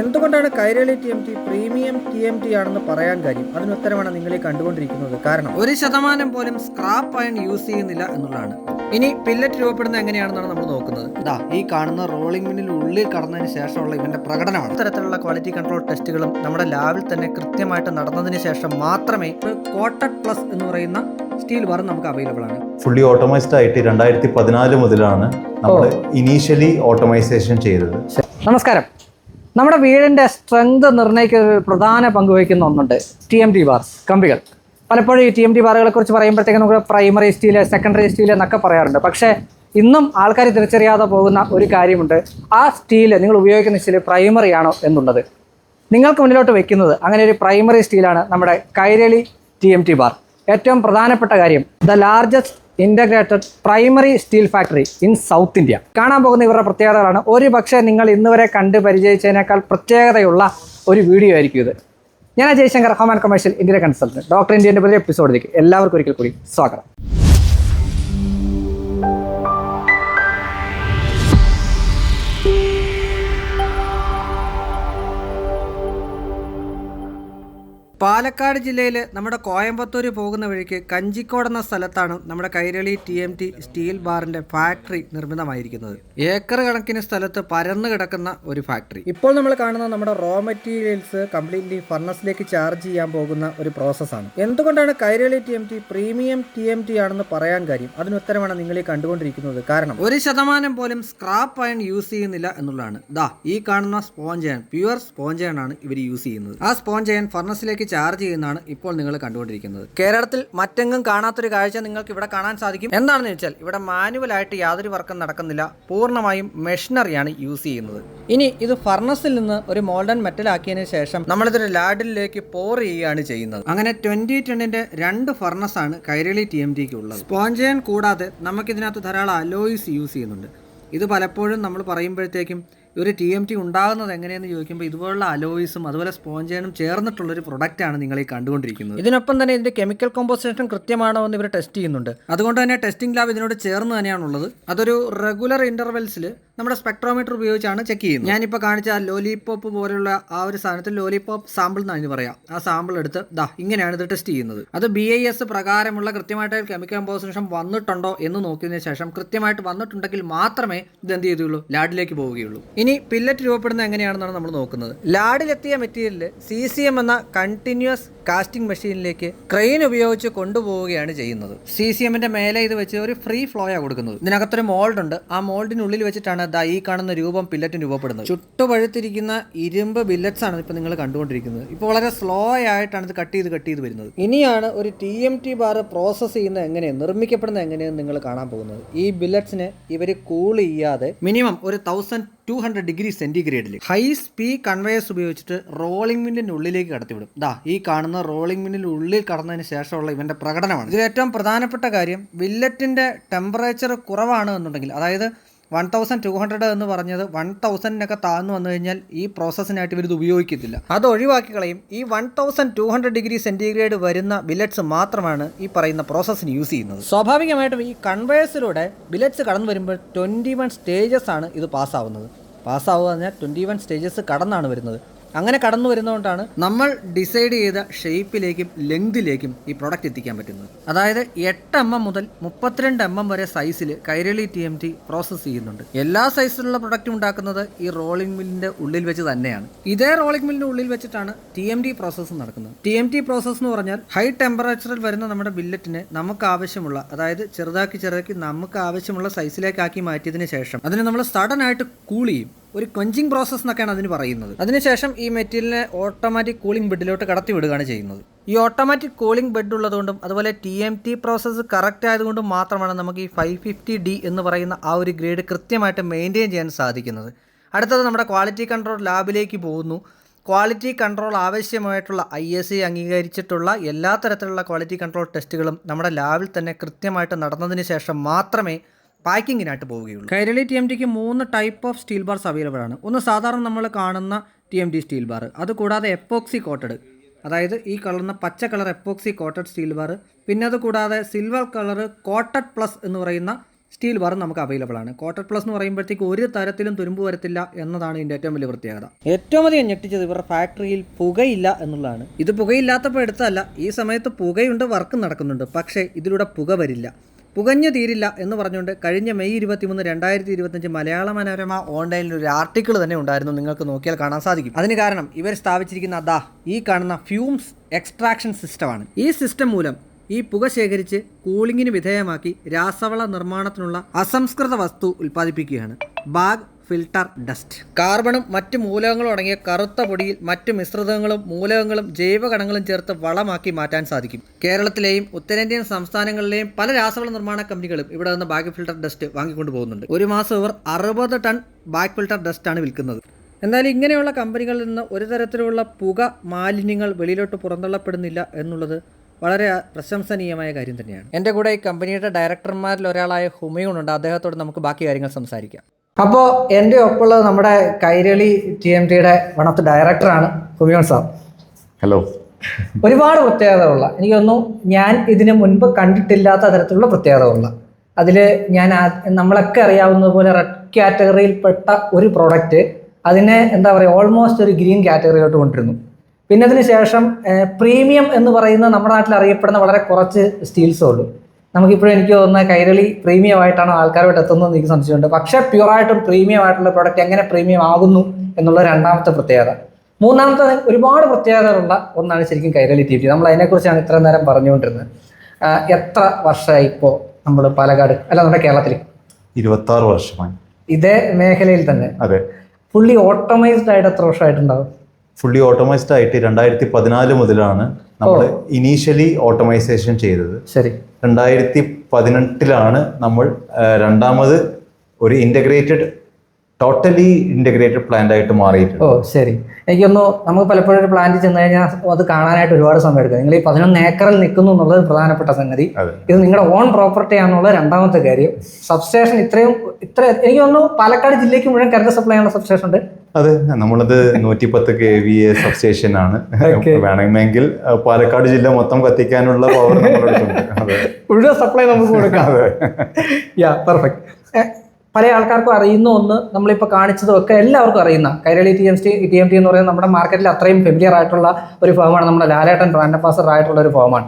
എന്തുകൊണ്ടാണ് Kairali T M T premium T M T ആണെന്ന് പറയാൻ കാര്യം? അതിന് ഉത്തരമാണ് നിങ്ങൾ ഈ കണ്ടുകൊണ്ടിരിക്കുന്നത്. കാരണം ഒരു ശതമാനം പോലും സ്ക്രാപ്പ് അയൺ യൂസ് ചെയ്യുന്നില്ല എന്നുള്ളതാണ്. ഇനി പില്ലറ്റ് രൂപപ്പെടുന്നത് എങ്ങനെയാണെന്നാണ് നമ്മൾ നോക്കുന്നത്. ഇതാ ഈ കാണുന്ന റോളിംഗ് മില്ലിൽ ഉള്ളിൽ കടന്നതിന് ശേഷമുള്ള ഇവന്റെ പ്രകടനമാണ്. ഇത്തരത്തിലുള്ള ക്വാളിറ്റി കൺട്രോൾ ടെസ്റ്റുകളും നമ്മുടെ ലാബിൽ തന്നെ കൃത്യമായിട്ട് നടന്നതിന് ശേഷം മാത്രമേ കോട്ടഡ് പ്ലസ് എന്ന് പറയുന്ന സ്റ്റീൽ ബാർ നമുക്ക് അവൈലബിൾ ആണ്. ഫുള്ളി ഓട്ടോമൈസ്ഡ് ആയിട്ട് രണ്ടായിരത്തി പതിനാല് മുതലാണ് നമ്മൾ ഇനീഷ്യലി ഓട്ടോമൈസേഷൻ ചെയ്തത്. നമസ്കാരം. നമ്മുടെ വീടിന്റെ സ്ട്രെങ്ത് നിർണയിക്കുന്ന ഒരു പ്രധാന പങ്ക് വഹിക്കുന്ന ഒന്നുണ്ട് ടി എം ടി ബാർസ് കമ്പികൾ. പലപ്പോഴും ഈ ടി എം ടി ബാറുകളെ കുറിച്ച് പറയുമ്പോഴത്തേക്ക് നമുക്ക് പ്രൈമറി സ്റ്റീൽ സെക്കൻഡറി സ്റ്റീൽ എന്നൊക്കെ പറയാറുണ്ട്. പക്ഷേ ഇന്നും ആൾക്കാർ തിരിച്ചറിയാതെ പോകുന്ന ഒരു കാര്യമുണ്ട്. ആ സ്റ്റീൽ നിങ്ങൾ ഉപയോഗിക്കുന്ന സ്റ്റീൽ പ്രൈമറി ആണോ എന്നുള്ളത്. നിങ്ങൾക്ക് മുന്നിലോട്ട് വെക്കുന്നത് അങ്ങനെ ഒരു പ്രൈമറി സ്റ്റീലാണ് നമ്മുടെ Kairali T M T bar ഏറ്റവും പ്രധാനപ്പെട്ട കാര്യം the largest integrated primary steel factory in south India കാണാൻ പോകുന്ന ഇവരുടെ പ്രത്യേകതകളാണ്. ഒരു പക്ഷേ നിങ്ങൾ ഇന്നുവരെ കണ്ട് പരിചയിച്ചതിനേക്കാൾ പ്രത്യേകതയുള്ള ഒരു വീഡിയോ ആയിരിക്കും ഇത്. ഞാൻ ജയശങ്കർ ഹോം ആൻഡ് കമേഴ്ഷ്യൽ ഇന്ത്യയിലെ കൺസൾട്ടന്റ് ഡോക്ടർ ഇന്ത്യന്റെ പുതിയ എപ്പിസോഡിലേക്ക് എല്ലാവർക്കും ഒരിക്കൽ കൂടി സ്വാഗതം. പാലക്കാട് ജില്ലയിൽ നമ്മുടെ കോയമ്പത്തൂർ പോകുന്ന വഴിക്ക് കഞ്ചിക്കോട് എന്ന സ്ഥലത്താണ് നമ്മുടെ Kairali T M T steel ബാറിന്റെ ഫാക്ടറി നിർമ്മിതമായിരിക്കുന്നത്. ഏക്കർ കണക്കിന് സ്ഥലത്ത് പരന്നു കിടക്കുന്ന ഒരു ഫാക്ടറി. ഇപ്പോൾ നമ്മൾ കാണുന്ന നമ്മുടെ റോ മെറ്റീരിയൽസ് കംപ്ലീറ്റ്ലി ഫർണസിലേക്ക് ചാർജ് ചെയ്യാൻ പോകുന്ന ഒരു പ്രോസസ്സാണ് എന്തുകൊണ്ടാണ് Kairali T M T premium T M T ആണെന്ന് പറയാൻ കാര്യം? അതിന് ഉത്തരമാണ് നിങ്ങൾ ഈ കണ്ടുകൊണ്ടിരിക്കുന്നത്. കാരണം ഒരു ശതമാനം പോലും സ്ക്രാപ്പ് അയൺ യൂസ് ചെയ്യുന്നില്ല എന്നുള്ളതാണ്. ദാ ഈ കാണുന്ന sponge iron pure sponge iron ആണ് ഇവർ യൂസ് ചെയ്യുന്നത്. ആ സ്പോഞ്ച് അയൺ ഫർണസിലേക്ക് ചാർജ് ചെയ്യുന്നതാണ് ഇപ്പോൾ നിങ്ങൾ കണ്ടുകൊണ്ടിരിക്കുന്നത്. കേരളത്തിൽ മറ്റെങ്ങും കാണാത്തൊരു കാഴ്ച നിങ്ങൾക്ക് ഇവിടെ കാണാൻ സാധിക്കും. എന്താണെന്ന് വെച്ചാൽ ഇവിടെ മാനുവലായിട്ട് യാതൊരു വർക്കും നടക്കുന്നില്ല. പൂർണമായും മെഷീനറിയാണ് യൂസ് ചെയ്യുന്നത്. ഇനി ഇത് ഫർണസിൽ നിന്ന് ഒരു മോൾഡൻ മെറ്റൽ ആക്കിയതിനു ശേഷം നമ്മളിതൊരു ലാഡിലേക്ക് പോർ ചെയ്യുകയാണ് ചെയ്യുന്നത്. അങ്ങനെ ട്വന്റി ടെന്നിന്റെ രണ്ട് ഫർണസ് ആണ് കൈരളി ടി എം ടിക്ക് ഉള്ളത്. സ്പോഞ്ചയൻ കൂടാതെ നമുക്കിതിനകത്ത് ധാരാളം അലോയിസ് യൂസ് ചെയ്യുന്നുണ്ട്. ഇത് പലപ്പോഴും നമ്മൾ പറയുമ്പോഴത്തേക്കും ഒരു ടി എം ടി ഉണ്ടാകുന്നത് എങ്ങനെയെന്ന് ചോദിക്കുമ്പോൾ ഇതുപോലുള്ള അലോയിസും അതുപോലെ സ്പോഞ്ചേനും ചേർന്നിട്ടുള്ളൊരു പ്രൊഡക്റ്റാണ് നിങ്ങൾ ഈ കണ്ടുകൊണ്ടിരിക്കുന്നത്. ഇതിനൊപ്പം തന്നെ ഇതിന്റെ കെമിക്കൽ കോമ്പോസിഷൻ കൃത്യമാണോ എന്ന് ഇവർ ടെസ്റ്റ് ചെയ്യുന്നുണ്ട്. അതുകൊണ്ട് തന്നെ ടെസ്റ്റിംഗ് ലാബ് ഇതിനോട് ചേർന്ന് തന്നെയാണുള്ളത് അതൊരു റെഗുലർ ഇന്റർവെൽസിൽ നമ്മുടെ സ്പെക്ട്രോമീറ്റർ ഉപയോഗിച്ചാണ് ചെക്ക് ചെയ്യുന്നത്. ഞാനിപ്പോൾ കാണിച്ച ആ ലോലിപോപ്പ് പോലുള്ള ആ ഒരു സാധനത്തിൽ ലോലിപോപ്പ് സാമ്പിൾ എന്നാണ് പറയാം. ആ സാമ്പിൾ എടുത്ത് ദാ ഇങ്ങനെയാണ് ഇത് ടെസ്റ്റ് ചെയ്യുന്നത്. അത് ബി ഐ എസ് പ്രകാരമുള്ള കൃത്യമായിട്ട് കെമിക്കൽ കോമ്പോസിഷൻ വന്നിട്ടുണ്ടോ എന്ന് നോക്കിയതിനു ശേഷം കൃത്യമായിട്ട് വന്നിട്ടുണ്ടെങ്കിൽ മാത്രമേ ഇത് എന്ത് ചെയ്തുള്ളൂ ലാഡിലേക്ക് പോവുകയുള്ളൂ. ഇനി പില്ലറ്റ് രൂപപ്പെടുന്നത് എങ്ങനെയാണെന്നാണ് നമ്മൾ നോക്കുന്നത്. ലാഡിലെത്തിയ മെറ്റീരിയൽ സി സി എം എന്ന കണ്ടിന്യൂസ് കാസ്റ്റിംഗ് മെഷീനിലേക്ക് ക്രെയിൻ ഉപയോഗിച്ച് കൊണ്ടുപോവുകയാണ് ചെയ്യുന്നത്. സി സി എമ്മിന്റെ മേലെ ഇത് വെച്ച് ഒരു ഫ്രീ ഫ്ലോയാ കൊടുക്കുന്നത്. ഇതിനകത്തൊരു മോൾഡ് ഉണ്ട്. ആ മോൾഡിനുള്ളിൽ വെച്ചിട്ടാണ് ദാ ഈ കാണുന്ന രൂപം പില്ലറ്റിന് രൂപപ്പെടുന്നത്. ചുട്ടുപഴുത്തിരിക്കുന്ന ഇരുമ്പ് ബില്ലറ്റ്സ് ആണ് ഇപ്പോൾ നിങ്ങൾ കണ്ടുകൊണ്ടിരിക്കുന്നത്. ഇപ്പോൾ വളരെ സ്ലോ ആയിട്ടാണ് ഇത് കട്ട് ചെയ്ത് കട്ട് ചെയ്ത് വരുന്നത്. ഇനിയാണ് ഒരു T M T bar process ചെയ്യുന്നത് എങ്ങനെയാണ് നിർമ്മിക്കപ്പെടുന്നത് എങ്ങനെയെന്ന് നിങ്ങൾ കാണാൻ പോകുന്നത്. ഈ ബില്ലറ്റ്സിനെ ഇവർ കൂൾ ചെയ്യാതെ മിനിമം ഒരു തൗസൻഡ് ടു ഹൺഡ്രഡ് ഡിഗ്രി സെന്റിഗ്രേഡിൽ ഹൈ സ്പീഡ് കൺവെയർസ് ഉപയോഗിച്ചിട്ട് റോളിംഗ് മില്ലിന്റെ ഉള്ളിലേക്ക് കടത്തിവിടും. ദാ ഈ കാണുന്ന റോളിംഗ് മില്ലിന്റെ ഉള്ളിൽ കടന്നതിന് ശേഷമുള്ള ഇവന്റെ പ്രകടനമാണ്. ഇതിൽ ഏറ്റവും പ്രധാനപ്പെട്ട കാര്യം വില്ലറ്റിന്റെ ടെമ്പറേച്ചർ കുറവാണ് എന്നുണ്ടെങ്കിൽ അതായത് വൺ തൗസൻഡ് ടു ഹൺഡ്രഡ് എന്ന് പറഞ്ഞത് വൺ തൗസൻഡിനൊക്കെ താഴ്ന്നു വന്നു കഴിഞ്ഞാൽ ഈ പ്രോസസ്സിനായിട്ട് ഇവരിത് ഉപയോഗിക്കത്തില്ല. അത് ഒഴിവാക്കി കളയും. ഈ one thousand two hundred degree centigrade വരുന്ന ബില്ലറ്റ്സ് മാത്രമാണ് ഈ പറയുന്ന പ്രോസസ്സിന് യൂസ് ചെയ്യുന്നത്. സ്വാഭാവികമായിട്ടും ഈ കൺവേഴ്സിലൂടെ ബില്ലറ്റ്സ് കടന്നു വരുമ്പോൾ ട്വന്റി വൺ സ്റ്റേജസ് ആണ് ഇത് പാസ്സാവുന്നത് പാസ്സാവുക പറഞ്ഞാൽ ട്വന്റി വൺ സ്റ്റേജസ് കടന്നാണ് വരുന്നത്. അങ്ങനെ കടന്നു വരുന്നതുകൊണ്ടാണ് നമ്മൾ ഡിസൈഡ് ചെയ്ത ഷേപ്പിലേക്കും ലെങ്തിലേക്കും ഈ പ്രൊഡക്റ്റ് എത്തിക്കാൻ പറ്റുന്നത്. അതായത് എട്ട് എം എം മുതൽ മുപ്പത്തിരണ്ട് എം എം വരെ സൈസിൽ Kairali T M T process ചെയ്യുന്നുണ്ട്. എല്ലാ സൈസിലുള്ള പ്രൊഡക്റ്റും ഉണ്ടാക്കുന്നത് ഈ റോളിംഗ് മില്ലിന്റെ ഉള്ളിൽ വെച്ച് തന്നെയാണ്. ഇതേ റോളിംഗ് മില്ലിന്റെ ഉള്ളിൽ വെച്ചിട്ടാണ് ടി എം ടി പ്രോസസ്സ് നടക്കുന്നത്. ടി എം ടി പ്രോസസ്സ് എന്ന് പറഞ്ഞാൽ ഹൈ ടെമ്പറേച്ചറിൽ വരുന്ന നമ്മുടെ ബില്ലറ്റിനെ നമുക്ക് ആവശ്യമുള്ള അതായത് ചെറുതാക്കി ചെറുതാക്കി നമുക്ക് ആവശ്യമുള്ള സൈസിലേക്കാക്കി മാറ്റിയതിനു ശേഷം അതിനെ നമ്മൾ സഡൻ ആയിട്ട് കൂൾ ചെയ്യും. ഒരു ക്വഞ്ചിങ് പ്രോസസ്സ് എന്നൊക്കെയാണ് അതിന് പറയുന്നത്. അതിനുശേഷം ഈ മെറ്റീരിയലിനെ ഓട്ടോമാറ്റിക് കൂളിംഗ് ബെഡിലോട്ട് കടത്തി വിടുകയാണ് ചെയ്യുന്നത്. ഈ ഓട്ടോമാറ്റിക് കൂളിംഗ് ബെഡ് ഉള്ളതുകൊണ്ടും അതുപോലെ T M T process correct ആയതുകൊണ്ടും മാത്രമാണ് നമുക്ക് ഈ ഫൈവ് ഫിഫ്റ്റി ഡി എന്ന് പറയുന്ന ആ ഒരു ഗ്രേഡ് കൃത്യമായിട്ട് മെയിന്റെയിൻ ചെയ്യാൻ സാധിക്കുന്നത്. അടുത്തത് നമ്മുടെ ക്വാളിറ്റി കൺട്രോൾ ലാബിലേക്ക് പോകുന്നു. ക്വാളിറ്റി കൺട്രോൾ ആവശ്യമായിട്ടുള്ള ഐ എസ് സി അംഗീകരിച്ചിട്ടുള്ള എല്ലാ തരത്തിലുള്ള ക്വാളിറ്റി കൺട്രോൾ ടെസ്റ്റുകളും നമ്മുടെ ലാബിൽ തന്നെ കൃത്യമായിട്ട് നടന്നതിന് ശേഷം മാത്രമേ പാക്കിങ്ങിനായിട്ട് പോവുകയുള്ളൂ. കൈരളി ടി എം ടിക്ക് മൂന്ന് type of steel bars available ആണ്. ഒന്ന് സാധാരണ നമ്മൾ കാണുന്ന T M T steel bar അതുകൂടാതെ എപ്പോക്സി കോട്ടഡ് അതായത് ഈ കളർന്ന പച്ച colour epoxy coated steel bar പിന്നെ അത് കൂടാതെ സിൽവർ കളർ കോട്ടഡ് പ്ലസ് എന്ന് പറയുന്ന സ്റ്റീൽ ബാർ നമുക്ക് അവൈലബിൾ ആണ്. കോട്ടഡ് പ്ലസ് എന്ന് പറയുമ്പോഴത്തേക്ക് ഒരു തരത്തിലും തുരുമ്പ് വരത്തില്ല എന്നതാണ് ഇതിന്റെ ഏറ്റവും വലിയ പ്രത്യേകത. ഏറ്റവും അധികം ഞെട്ടിച്ചത് ഇവരുടെ ഫാക്ടറിയിൽ പുകയില്ല എന്നുള്ളതാണ്. ഇത് പുകയില്ലാത്തപ്പോൾ എടുത്തതല്ല. ഈ സമയത്ത് പുകയുണ്ട് വർക്ക് നടക്കുന്നുണ്ട്. പക്ഷേ ഇതിലൂടെ പുക വരില്ല. പുകഞ്ഞു തീരില്ല എന്ന് പറഞ്ഞുകൊണ്ട് കഴിഞ്ഞ മെയ് ഇരുപത്തിമൂന്ന് രണ്ടായിരത്തി ഇരുപത്തഞ്ച് മലയാള മനോരമ ഓൺലൈനിൽ ഒരു ആർട്ടിക്കിൾ തന്നെ ഉണ്ടായിരുന്നു. നിങ്ങൾക്ക് നോക്കിയാൽ കാണാൻ സാധിക്കും. അതിന് കാരണം ഇവർ സ്ഥാപിച്ചിരിക്കുന്ന അതാ ഈ കാണുന്ന ഫ്യൂംസ് എക്സ്ട്രാക്ഷൻ സിസ്റ്റമാണ് ഈ സിസ്റ്റം മൂലം ഈ പുക ശേഖരിച്ച് കൂളിങ്ങിന് വിധേയമാക്കി രാസവള നിർമ്മാണത്തിനുള്ള അസംസ്കൃത വസ്തു ഉൽപ്പാദിപ്പിക്കുകയാണ്. Bag filter dust. കാർബണും മറ്റ് മൂലകങ്ങളും അടങ്ങിയ കറുത്ത പൊടിയിൽ മറ്റ് മിശ്രിതങ്ങളും മൂലകങ്ങളും ജൈവകണങ്ങളും ചേർത്ത് വളമാക്കി മാറ്റാൻ സാധിക്കും. കേരളത്തിലെയും ഉത്തരേന്ത്യൻ സംസ്ഥാനങ്ങളിലെയും പല രാസവള നിർമ്മാണ കമ്പനികളും ഇവിടെ നിന്ന് ബാഗ് ഫിൽട്ടർ ഡസ്റ്റ് വാങ്ങിക്കൊണ്ടു പോകുന്നുണ്ട്. ഒരു മാസം ഇവർ അറുപത് ടൺ ബാക്ക് ഫിൽട്ടർ ഡസ്റ്റ് ആണ് വിൽക്കുന്നത്. എന്നാൽ ഇങ്ങനെയുള്ള കമ്പനികളിൽ നിന്ന് ഒരു തരത്തിലുള്ള പുക മാലിന്യങ്ങൾ വെളിയിലോട്ട് പുറന്തള്ളപ്പെടുന്നില്ല എന്നുള്ളത് വളരെ പ്രശംസനീയമായ കാര്യം തന്നെയാണ്. എന്റെ കൂടെ ഈ കമ്പനിയുടെ ഡയറക്ടർമാരിൽ ഒരാളായ ഹുമയുണ്ട് അദ്ദേഹത്തോട് നമുക്ക് ബാക്കി കാര്യങ്ങൾ സംസാരിക്കാം. അപ്പോൾ എന്റെ ഒപ്പമുള്ളത് നമ്മുടെ കൈരളി ടി എം ടിയുടെ വൺ ഓഫ് ദി ഡയറക്ടറാണ് ഹുമിയോൺ സാർ. ഹലോ ഒരുപാട് പ്രത്യേകതകളുള്ള എനിക്ക് തോന്നുന്നു ഞാൻ ഇതിന് മുൻപ് കണ്ടിട്ടില്ലാത്ത തരത്തിലുള്ള പ്രത്യേകതകളുള്ള. അതിൽ ഞാൻ നമ്മളൊക്കെ അറിയാവുന്നത് പോലെ റെഡ് കാറ്റഗറിയിൽപ്പെട്ട ഒരു പ്രോഡക്റ്റ് അതിനെ എന്താ പറയുക ഓൾമോസ്റ്റ് ഒരു ഗ്രീൻ കാറ്റഗറിയിലോട്ട് കൊണ്ടിരുന്നു പിന്നെ അതിന് ശേഷം പ്രീമിയം എന്ന് പറയുന്ന നമ്മുടെ നാട്ടിൽ അറിയപ്പെടുന്ന വളരെ കുറച്ച് സ്റ്റീൽസേ ഉള്ളൂ. നമുക്കിപ്പോഴും എനിക്ക് തോന്നുന്ന കൈരളി പ്രീമിയം ആയിട്ടാണ് ആൾക്കാരോട് എത്തുന്നത് എനിക്ക് സംശയമുണ്ട്. പക്ഷേ പ്യുവറായിട്ടും പ്രീമിയം ആയിട്ടുള്ള പ്രോഡക്റ്റ് എങ്ങനെ പ്രീമിയം ആകുന്നു എന്നുള്ള രണ്ടാമത്തെ പ്രത്യേകത. മൂന്നാമത്തെ ഒരുപാട് പ്രത്യേകതകളുള്ള ഒന്നാണ് ശരിക്കും കൈരളി ടി വി നമ്മൾ അതിനെക്കുറിച്ചാണ് ഇത്ര നേരം പറഞ്ഞുകൊണ്ടിരുന്നത്. എത്ര വർഷമായി ഇപ്പോൾ നമ്മൾ പാലക്കാട് അല്ല നമ്മുടെ കേരളത്തിൽ ഇരുപത്തി ആറ് വർഷമായി. ഇതേ മേഖലയിൽ തന്നെ. അതെ. ഫുള്ളി ഓട്ടോമൈസ്ഡ് ആയിട്ട് എത്ര വർഷമായിട്ടുണ്ടാവും? ഫുള്ളി ഓട്ടോമൈസ്ഡ് ആയിട്ട് രണ്ടായിരത്തി പതിനാല് മുതലാണ് നമ്മൾ ഇനീഷ്യലി ഓട്ടോമൈസേഷൻ ചെയ്തത്. ശരി. രണ്ടായിരത്തി പതിനെട്ടിലാണ് നമ്മൾ രണ്ടാമത് ഒരു ഇന്റഗ്രേറ്റഡ് ടോട്ടലി ഇന്റഗ്രേറ്റഡ് പ്ലാന്റ് ആയിട്ട് മാറിയിട്ടുണ്ട്. ഓ ശരി. എനിക്കൊന്ന് നമുക്ക് പലപ്പോഴും ഒരു പ്ലാന്റ് ചെന്ന് കഴിഞ്ഞാൽ അത് കാണാനായിട്ട് ഒരുപാട് സമയം എടുക്കും. നിങ്ങൾ ഈ പതിനൊന്ന് ഏക്കറിൽ നിൽക്കുന്നു എന്നുള്ളത് പ്രധാനപ്പെട്ട സംഗതി. ഇത് നിങ്ങളുടെ ഓൺ പ്രോപ്പർട്ടി ആണെന്നുള്ള രണ്ടാമത്തെ കാര്യം. സബ്സ്റ്റേഷൻ ഇത്രയും ഇത്ര എനിക്ക് തോന്നുന്നു പാലക്കാട് ജില്ലയ്ക്ക് മുഴുവൻ കറണ്ട് സപ്ലൈ ചെയ്യുന്ന സബ്സ്റ്റേഷൻ ഉണ്ട്. അതെ നമ്മളത് നൂറ്റി പത്ത് കെ വി എ സബ്സ്റ്റേഷൻ ആണ്. വേണമെങ്കിൽ പാലക്കാട് ജില്ല മൊത്തം കത്തിക്കാനുള്ള പവർ മുഴുവൻ സപ്ലൈ നമുക്ക് കൊടുക്കാം. യാ പെർഫെക്റ്റ് പല ആൾക്കാർക്കും അറിയുന്ന ഒന്ന് നമ്മളിപ്പോൾ കാണിച്ചതും ഒക്കെ എല്ലാവർക്കും അറിയുന്ന Kairali T M T T M T എന്ന് പറയുന്നത് നമ്മുടെ മാർക്കറ്റിൽ അത്രയും ഫെമിലിയർ ആയിട്ടുള്ള ഒരു ഫോമാണ് നമ്മുടെ ലാലേട്ടൻ ബ്രാൻഡ് അംബാസഡർ ആയിട്ടുള്ള ഒരു ഫോമാണ്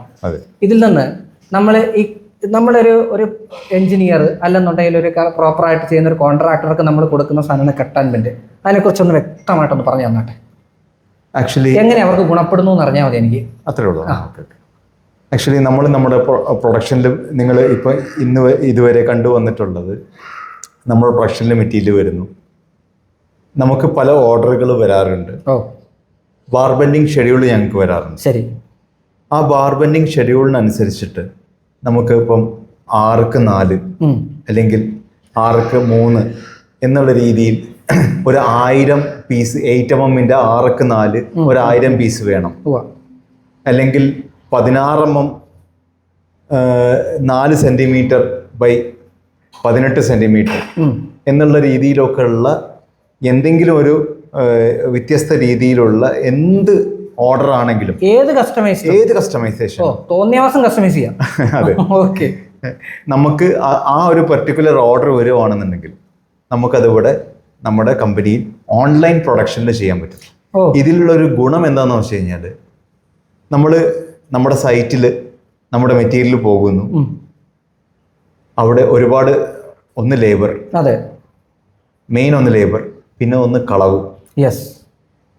ഇതിൽ നിന്ന് നമ്മൾ ഈ നമ്മളൊരു ഒരു എഞ്ചിനീയർ അല്ലെന്നുണ്ടെങ്കിൽ ഒരു പ്രോപ്പറായിട്ട് ചെയ്യുന്ന ഒരു കോൺട്രാക്ടർക്ക് നമ്മൾ കൊടുക്കുന്ന സാധനമാണ് കട്ടാൻമെന്റ്. അതിനെക്കുറിച്ചൊന്ന് വ്യക്തമായിട്ടൊന്ന് പറഞ്ഞു തന്നാട്ടെ? ആക്ച്വലി എങ്ങനെ അവർക്ക് ഗുണപ്പെടുന്നു എന്ന് അറിഞ്ഞാൽ മതി എനിക്ക്. അത്രേ ഉള്ളൂ. ആക്ച്വലി നമ്മൾ നമ്മുടെ പ്രൊഡക്ഷനിൽ നിങ്ങൾ ഇപ്പോൾ ഇന്ന് ഇതുവരെ കണ്ടുവന്നിട്ടുള്ളത് നമ്മുടെ പ്രൊഡക്ഷനിൽ മെറ്റീരിയൽ വരുന്നു. നമുക്ക് പല ഓർഡറുകൾ വരാറുണ്ട്. ബാർബെൻഡിങ് ഷെഡ്യൂൾ ഞങ്ങൾക്ക് വരാറുണ്ട്. ശരി. ആ ബാർബെൻഡിങ് ഷെഡ്യൂളിനനുസരിച്ചിട്ട് നമുക്ക് ഇപ്പം ആർക്ക് നാല് അല്ലെങ്കിൽ ആർക്ക് മൂന്ന് എന്നുള്ള രീതിയിൽ ഒരു ആയിരം പീസ് എയ്റ്റ് എം എമ്മിന്റെ ആർക്ക് നാല് ഒരു ആയിരം പീസ് വേണം. അല്ലെങ്കിൽ പതിനാറ് എം എം നാല് സെന്റിമീറ്റർ ബൈ പതിനെട്ട് സെന്റിമീറ്റർ എന്നുള്ള രീതിയിലൊക്കെ ഉള്ള എന്തെങ്കിലും ഒരു വ്യത്യസ്ത രീതിയിലുള്ള എന്ത് ഓർഡർ ആണെങ്കിലും. ഏത് കസ്റ്റമൈസ് ഏത് കസ്റ്റമൈസേഷൻ തോന്നിയാവാസം കസ്റ്റമൈസ് ചെയ്യാം. അതെ. ഓക്കെ നമുക്ക് ആ- ഒരു പെർട്ടിക്കുലർ ഓർഡർ വരുവാണെന്നുണ്ടെങ്കിൽ നമുക്കതിവിടെ നമ്മുടെ കമ്പനിയിൽ ഓൺലൈൻ പ്രൊഡക്ഷനിൽ ചെയ്യാൻ പറ്റും. ഇതിലുള്ള ഒരു ഗുണം എന്താണെന്ന് വെച്ച് കഴിഞ്ഞാൽ നമ്മൾ നമ്മുടെ സൈറ്റിൽ നമ്മുടെ മെറ്റീരിയൽ പോകുന്നു. അവിടെ ഒരുപാട് ഒന്ന് ലേബർ അതെ. മെയിൻ ഒന്ന് ലേബർ പിന്നെ ഒന്ന് കളവ്. യെസ്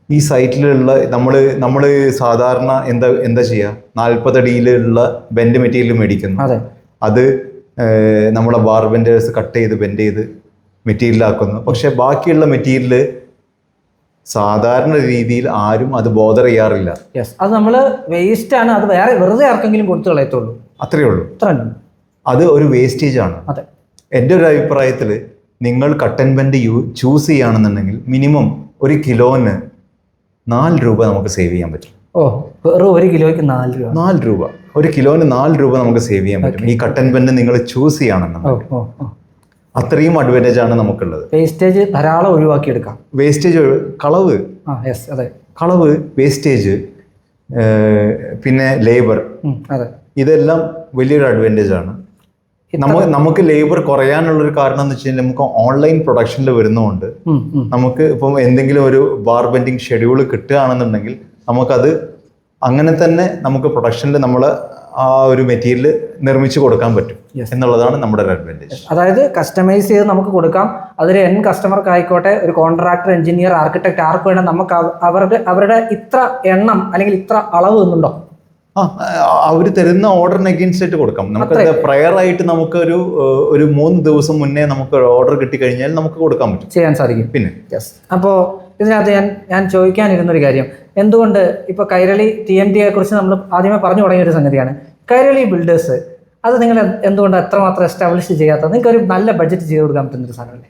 ഈ സൈറ്റിലുള്ള നമ്മൾ നമ്മൾ സാധാരണ എന്താ എന്താ ചെയ്യുക നാൽപ്പതടിയിലുള്ള ബെൻഡ് മെറ്റീരിയൽ മേടിക്കുന്നു. അതെ. അത് നമ്മളെ ബാർ ബെൻഡേഴ്സ് കട്ട് ചെയ്ത് ബെൻഡ് ചെയ്ത് മെറ്റീരിയലാക്കുന്നു. പക്ഷെ ബാക്കിയുള്ള മെറ്റീരിയൽ സാധാരണ രീതിയിൽ ആരും അത് ബോധർ ചെയ്യാറില്ല. യെസ് അത് നമ്മൾ വേസ്റ്റ് ആണ് അത് വേറെ വെറുതെ ആർക്കെങ്കിലും കൊടുത്തു കളയത്തുള്ളൂ. അത്രയേ ഉള്ളൂ. അത്ര അത് ഒരു വേസ്റ്റേജ് ആണ്. അതെ. എന്റെ ഒരു അഭിപ്രായത്തിൽ നിങ്ങൾ cut and bend you choose ചെയ്യുകയാണെന്നുണ്ടെങ്കിൽ മിനിമം ഒരു കിലോന് നാല് രൂപ നമുക്ക് സേവ് ചെയ്യാൻ പറ്റും. ഓ വെറും ഒരു കിലോയ്ക്ക് നാല് രൂപ. നാല് രൂപ. ഒരു കിലോന് നാല് രൂപ നമുക്ക് സേവ് ചെയ്യാൻ പറ്റും. ഈ കട്ടൻ പെന്ന് നിങ്ങൾ ചൂസ് ചെയ്യണം അത്രയും അഡ്വാന്റേജ് ആണ് നമുക്കുള്ളത്. വേസ്റ്റേജ് ധാരാളം ഒഴിവാക്കി എടുക്കാം വേസ്റ്റേജ് കളവ് അതെ. കളവ് വേസ്റ്റേജ് പിന്നെ ലേബർ അതെ. ഇതെല്ലാം വലിയൊരു അഡ്വാന്റേജ് ആണ്. നമുക്ക് നമുക്ക് ലേബർ കുറയാനുള്ള ഒരു കാരണം എന്ന് വെച്ച് കഴിഞ്ഞാൽ നമുക്ക് ഓൺലൈൻ പ്രൊഡക്ഷനിൽ വരുന്നതുകൊണ്ട്. നമുക്ക് ഇപ്പം എന്തെങ്കിലും ഒരു ബാർ ബെൻഡിങ് ഷെഡ്യൂൾ കിട്ടുകയാണെന്നുണ്ടെങ്കിൽ നമുക്കത് അങ്ങനെ തന്നെ നമുക്ക് പ്രൊഡക്ഷനിൽ നമ്മൾ ആ ഒരു മെറ്റീരിയൽ നിർമ്മിച്ച് കൊടുക്കാൻ പറ്റും എന്നുള്ളതാണ് നമ്മുടെ ഒരു അഡ്വാന്റേജ് അതായത് കസ്റ്റമൈസ് ചെയ്ത് നമുക്ക് കൊടുക്കാം. അതൊരു എൻ കസ്റ്റമർക്ക് ആയിക്കോട്ടെ ഒരു കോൺട്രാക്ടർ എഞ്ചിനീയർ ആർക്കിടെക്ട് ആർക്ക് വേണം നമുക്ക് അവരുടെ അവരുടെ ഇത്ര എണ്ണം അല്ലെങ്കിൽ ഇത്ര അളവ് എന്നുണ്ടോ? ആ അവർ തരുന്ന ഓർഡർ അഗേൻസ്റ്റ് ആയിട്ട് കൊടുക്കാം. നമുക്ക് പ്രയർ ആയിട്ട് നമുക്ക് ഒരു ഒരു മൂന്ന് ദിവസം മുന്നേ നമുക്ക് ഓർഡർ കിട്ടി കഴിഞ്ഞാൽ നമുക്ക് കൊടുക്കാൻ പറ്റും. ചെയ്യാൻ സാധിക്കും. പിന്നെ. യെസ് അപ്പോൾ ഇതിനകത്ത് ഞാൻ ഞാൻ ചോദിക്കാനിരുന്നൊരു കാര്യം. എന്തുകൊണ്ട് ഇപ്പോൾ കൈരളി ടി എം ടിയെ കുറിച്ച് നമ്മൾ ആദ്യമേ പറഞ്ഞു തുടങ്ങിയ ഒരു സംഗതിയാണ്. കൈരളി ബിൽഡേഴ്സ് അത് നിങ്ങൾ എന്തുകൊണ്ട് എത്രമാത്രം എസ്റ്റാബ്ലിഷ് ചെയ്യാത്തത്? നിങ്ങൾക്ക് ഒരു നല്ല ബഡ്ജറ്റ് ചെയ്ത് കൊടുക്കാൻ പറ്റുന്ന ഒരു സാധനമല്ലേ?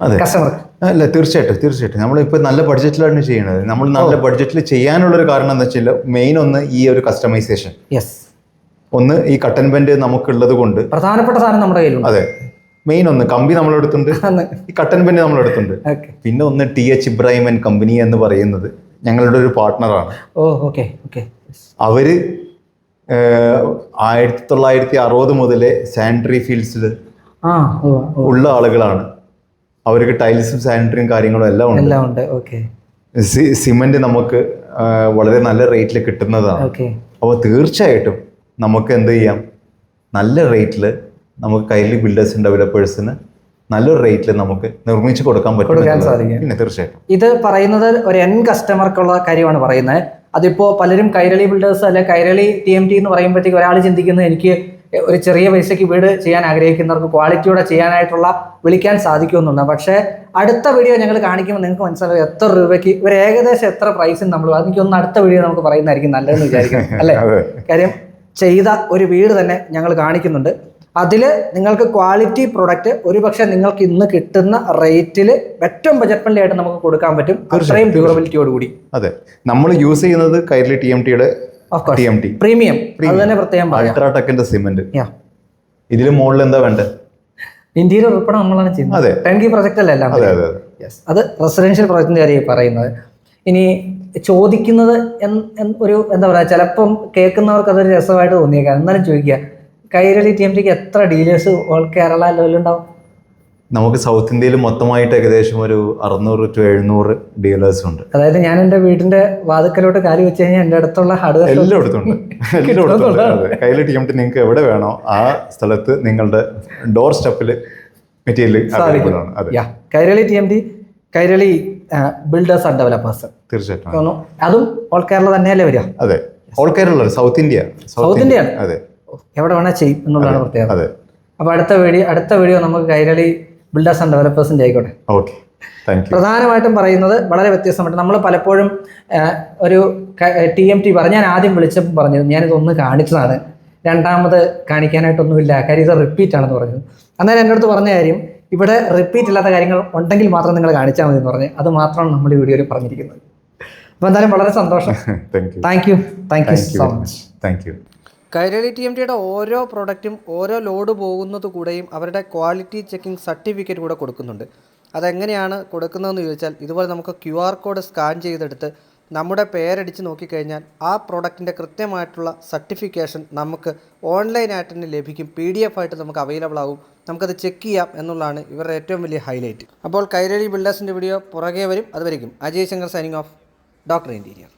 അതെ. കസ്റ്റമർക്ക് അല്ല തീർച്ചയായിട്ടും തീർച്ചയായിട്ടും. നമ്മളിപ്പോൾ നല്ല ബഡ്ജറ്റിലാണ് ചെയ്യുന്നത് നമ്മൾ നല്ല ബഡ്ജറ്റിൽ ചെയ്യാനുള്ളൊരു കാരണം എന്താ വെച്ചാൽ മെയിൻ ഒന്ന് ഈ ഒരു കസ്റ്റമൈസേഷൻ യെസ് ഒന്ന് ഈ കട്ടൻ പെന്റ് നമുക്കുള്ളത് കൊണ്ട്. പ്രധാനപ്പെട്ട സാധനം നമ്മുടെ കയ്യിലുണ്ട്. അതെ. മെയിൻ ഒന്ന് കമ്പി നമ്മളെടുത്തുണ്ട്. ഈ കട്ടൻ പെന്റ് നമ്മളെടുത്തുണ്ട്. പിന്നെ ഒന്ന് T H Ibrahim and company എന്ന് പറയുന്നത് ഞങ്ങളുടെ ഒരു പാർട്ട്ണറാണ് ഓ ഓക്കെ ഓക്കെ അവർ ആയിരത്തി തൊള്ളായിരത്തി അറുപത് മുതലേ സാനിറ്ററി ഫീൽഡ്സിൽ ഉള്ള ആളുകളാണ്. അവർക്ക് ടൈൽസും സാനിറ്ററിയും കാര്യങ്ങളും എല്ലാം ഉണ്ട്. എല്ലാം ഉണ്ട്. ഓക്കെ. സിമെന്റ് നമുക്ക് വളരെ നല്ല റേറ്റിൽ കിട്ടുന്നതാണ്. അപ്പോൾ തീർച്ചയായിട്ടും നമുക്ക് എന്ത് ചെയ്യാം? നല്ല റേറ്റിൽ നമുക്ക് കയ്യിൽ ബിൽഡേഴ്സ് ഡെവലപ്പേഴ്സിന് നല്ലൊരു റേറ്റിൽ നമുക്ക് നിർമ്മിച്ച് കൊടുക്കാൻ പറ്റും കൊടുക്കാൻ സാധിക്കും. പിന്നെ തീർച്ചയായിട്ടും. ഇത് പറയുന്നത് ഒരു എൻ കസ്റ്റമർക്കുള്ള കാര്യമാണ് പറയുന്നത്. അതിപ്പോ പലരും കൈരളി ബിൽഡേഴ്സ് അല്ലെ കൈരളി ടി എം ടി എന്ന് പറയുമ്പോഴത്തേക്ക് ഒരാൾ ചിന്തിക്കുന്നത് എനിക്ക് ഒരു ചെറിയ പൈസയ്ക്ക് വീട് ചെയ്യാൻ ആഗ്രഹിക്കുന്നവർക്ക് ക്വാളിറ്റിയോടെ ചെയ്യാനായിട്ടുള്ള വിളിക്കാൻ സാധിക്കുമെന്നുണ്ട്. പക്ഷേ അടുത്ത വീഡിയോ ഞങ്ങൾ കാണിക്കുമ്പോൾ നിങ്ങൾക്ക് മനസ്സിലാവും എത്ര രൂപയ്ക്ക് ഒരു ഏകദേശം എത്ര പ്രൈസിന് നമ്മൾ എനിക്കൊന്ന് അടുത്ത വീഡിയോ നമുക്ക് പറയുന്നതായിരിക്കും നല്ലതെന്ന് വിചാരിക്കുന്നു അല്ലേ? കാര്യം ചെയ്ത ഒരു വീട് തന്നെ ഞങ്ങൾ കാണിക്കുന്നുണ്ട്. അതിൽ നിങ്ങൾക്ക് ക്വാളിറ്റി പ്രൊഡക്റ്റ് ഒരുപക്ഷെ നിങ്ങൾക്ക് ഇന്ന് കിട്ടുന്ന റേറ്റിൽ ഏറ്റവും ബജറ്റ് ഫ്രണ്ട്ലി ആയിട്ട് നമുക്ക് കൊടുക്കാൻ പറ്റും. അത്രയും ഡ്യൂറബിലിറ്റിയോട് കൂടി അതെ. നമ്മൾ യൂസ് ചെയ്യുന്നത് കൈരളി ടി എം ടിയുടെ പ്രീമിയം അത് തന്നെ പ്രത്യേകം പറയാം. അൾട്രാടെക്കിന്റെ സിമെന്റ് യാ ഇതിൽ മുകളിൽ എന്താ വേണ്ടത് ഇന്ത്യയിൽ ഉൾപ്പെടെ നമ്മളാണ് ചെയ്യുന്നത്. ടെൻകി പ്രൊജക്റ്റ് അല്ല എല്ലാം അതെ റെസിഡൻഷ്യൽ പ്രൊജക്റ്റിന്റെ കാര്യം പറയുന്നത്. ഇനി ചോദിക്കുന്നത് ഒരു എന്താ പറയുക ചിലപ്പം കേൾക്കുന്നവർക്ക് അതൊരു രസമായിട്ട് തോന്നിയേക്കാം. എന്നാലും ചോദിക്കുക കൈരളി ടി എം ടിക്ക് എത്ര ഡീലേഴ്സ് ഓൾ കേരള ലെവലുണ്ടാവും നമുക്ക് സൗത്ത് ഇന്ത്യയിൽ മൊത്തമായിട്ട് ഏകദേശം ഒരു അറുന്നൂറ് ടു എഴുന്നൂറ് ഡീലേഴ്സ് ഉണ്ട്. അതായത് ഞാൻ എന്റെ വീടിന്റെ വാതുക്കലോട്ട് കാലി വെച്ച് കഴിഞ്ഞാൽ എന്റെ അടുത്തുള്ള ഹാർഡ്വെയർ എല്ലാം ഉണ്ട്. എല്ലായിടത്തും ഉണ്ട്. കയ്യിൽ ടീമിട്ട് നിങ്ങൾക്ക് എവിടെ വേണോ ആ സ്ഥലത്ത് നിങ്ങളുടെ ഡോർ സ്റ്റെപ്പിൽ material Kairali T M D Kairali builders and developers തീർച്ചയായിട്ടും. അതും ഓൾ കേരള തന്നെയല്ലേ വരിക? അതെ. All Kerala south India south India? അതെ. എവിടെ വേണേൽ ചെയ്യും എന്നുള്ളതാണ് പ്രത്യേകത. അതെ. അപ്പോൾ അടുത്ത വീഡിയോ അടുത്ത വീഡിയോ നമുക്ക് കൈരളി ബിൽഡേഴ്സ് ആൻഡ് ഡെവലപ്പേഴ്സിന്റെ ആയിക്കോട്ടെ. ഓക്കെ പ്രധാനമായിട്ടും പറയുന്നത് വളരെ വ്യത്യസ്തമായിട്ട് നമ്മൾ പലപ്പോഴും ഒരു ടി എം ടി പറഞ്ഞു ഞാൻ ആദ്യം വിളിച്ചപ്പോൾ പറഞ്ഞത് ഞാനിതൊന്ന് കാണിച്ചതാണ്. രണ്ടാമത് കാണിക്കാനായിട്ടൊന്നുമില്ല. കാര്യം ഇത് റിപ്പീറ്റ് ആണെന്ന് പറഞ്ഞത് അന്നേരം എന്റെ അടുത്ത് പറഞ്ഞ കാര്യം ഇവിടെ റിപ്പീറ്റ് ഇല്ലാത്ത കാര്യങ്ങൾ ഉണ്ടെങ്കിൽ മാത്രം നിങ്ങൾ കാണിച്ചാൽ മതി എന്ന് പറഞ്ഞ് അത് മാത്രമാണ് നമ്മൾ ഈ വീഡിയോയിൽ പറഞ്ഞിരിക്കുന്നത്. അപ്പോൾ എന്തായാലും വളരെ സന്തോഷം. Thank you thank you so much much thank you Kairali T M ടിയുടെ ഓരോ പ്രൊഡക്റ്റും ഓരോ ലോഡ് പോകുന്നത് കൂടെയും അവരുടെ ക്വാളിറ്റി ചെക്കിംഗ് സർട്ടിഫിക്കറ്റ് കൂടെ കൊടുക്കുന്നുണ്ട്. അതെങ്ങനെയാണ് കൊടുക്കുന്നതെന്ന് ചോദിച്ചാൽ ഇതുപോലെ നമുക്ക് ക്യു ആർ കോഡ് സ്കാൻ ചെയ്തെടുത്ത് നമ്മുടെ പേരടിച്ച് നോക്കിക്കഴിഞ്ഞാൽ ആ പ്രോഡക്റ്റിന്റെ കൃത്യമായിട്ടുള്ള സർട്ടിഫിക്കേഷൻ നമുക്ക് ഓൺലൈനായിട്ട് തന്നെ ലഭിക്കും. പി ഡി എഫ് ആയിട്ട് നമുക്ക് അവൈലബിൾ ആകും നമുക്കത് ചെക്ക് ചെയ്യാം എന്നുള്ളതാണ് ഇവരുടെ ഏറ്റവും വലിയ ഹൈലൈറ്റ് അപ്പോൾ കൈരളി ബിൽഡേഴ്സിന്റെ വീഡിയോ പുറകെ വരും. അതുവരെയും Ajay Shankar signing off doctor interior